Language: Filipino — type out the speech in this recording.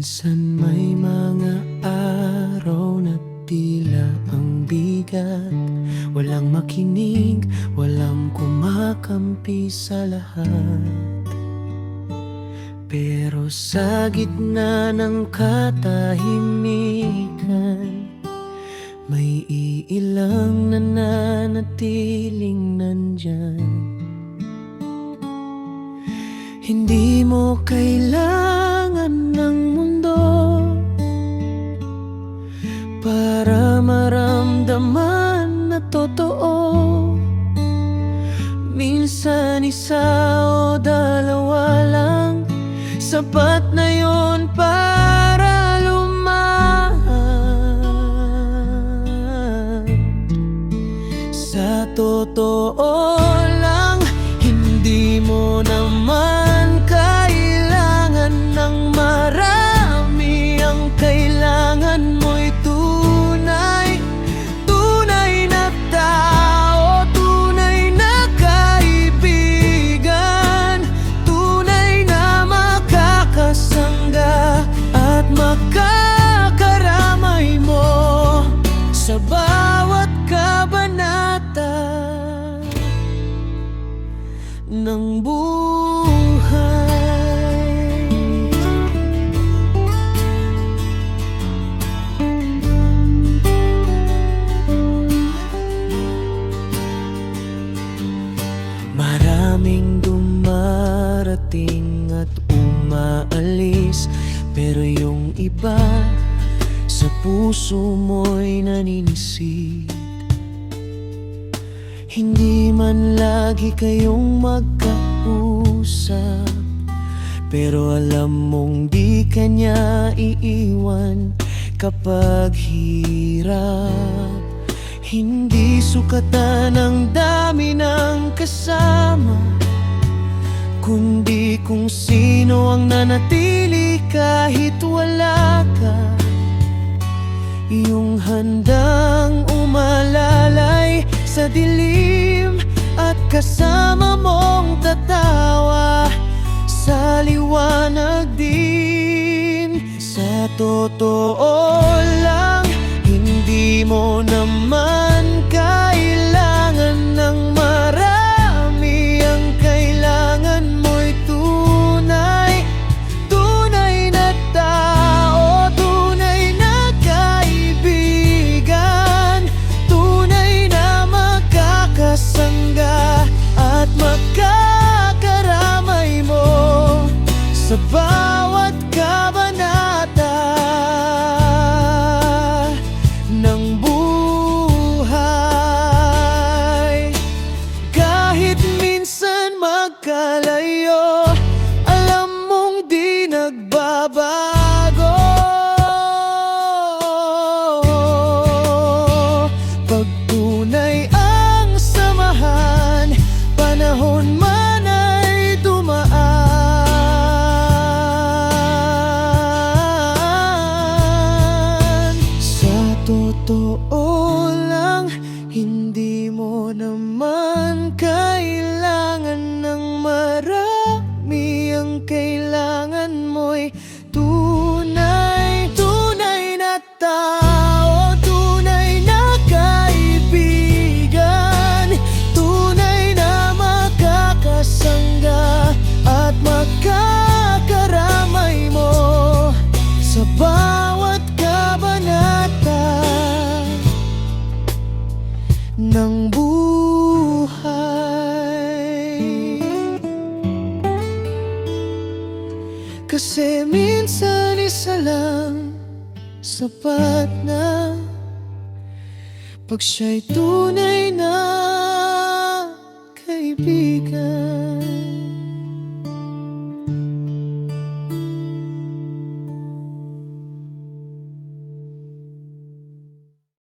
Minsan may mga araw na tila ang bigat. Walang makinig, walang kumakampi sa lahat. Pero sa gitna ng katahimikan May iilang nananatiling nandyan. Hindi mo kailangan ng mundo Para maramdaman na totoo Minsan isa o dalawa lang Sapat na yon para lumahan Sa totoo lang Hindi mo naman ng buhay. Maraming dumarating at umaalis Pero yung iba sa puso mo'y naninisid Hindi man lagi kayong magkausap Pero alam mong di kanya iiwan kapag hirap. Hindi sukatan ang dami ng kasama Kundi kung sino ang nanatili kahit wala ka. Iyong handang kasama mong tatawa sa liwanag din. Sa totoo sapat na Pag siya'y tunay na kaibigan.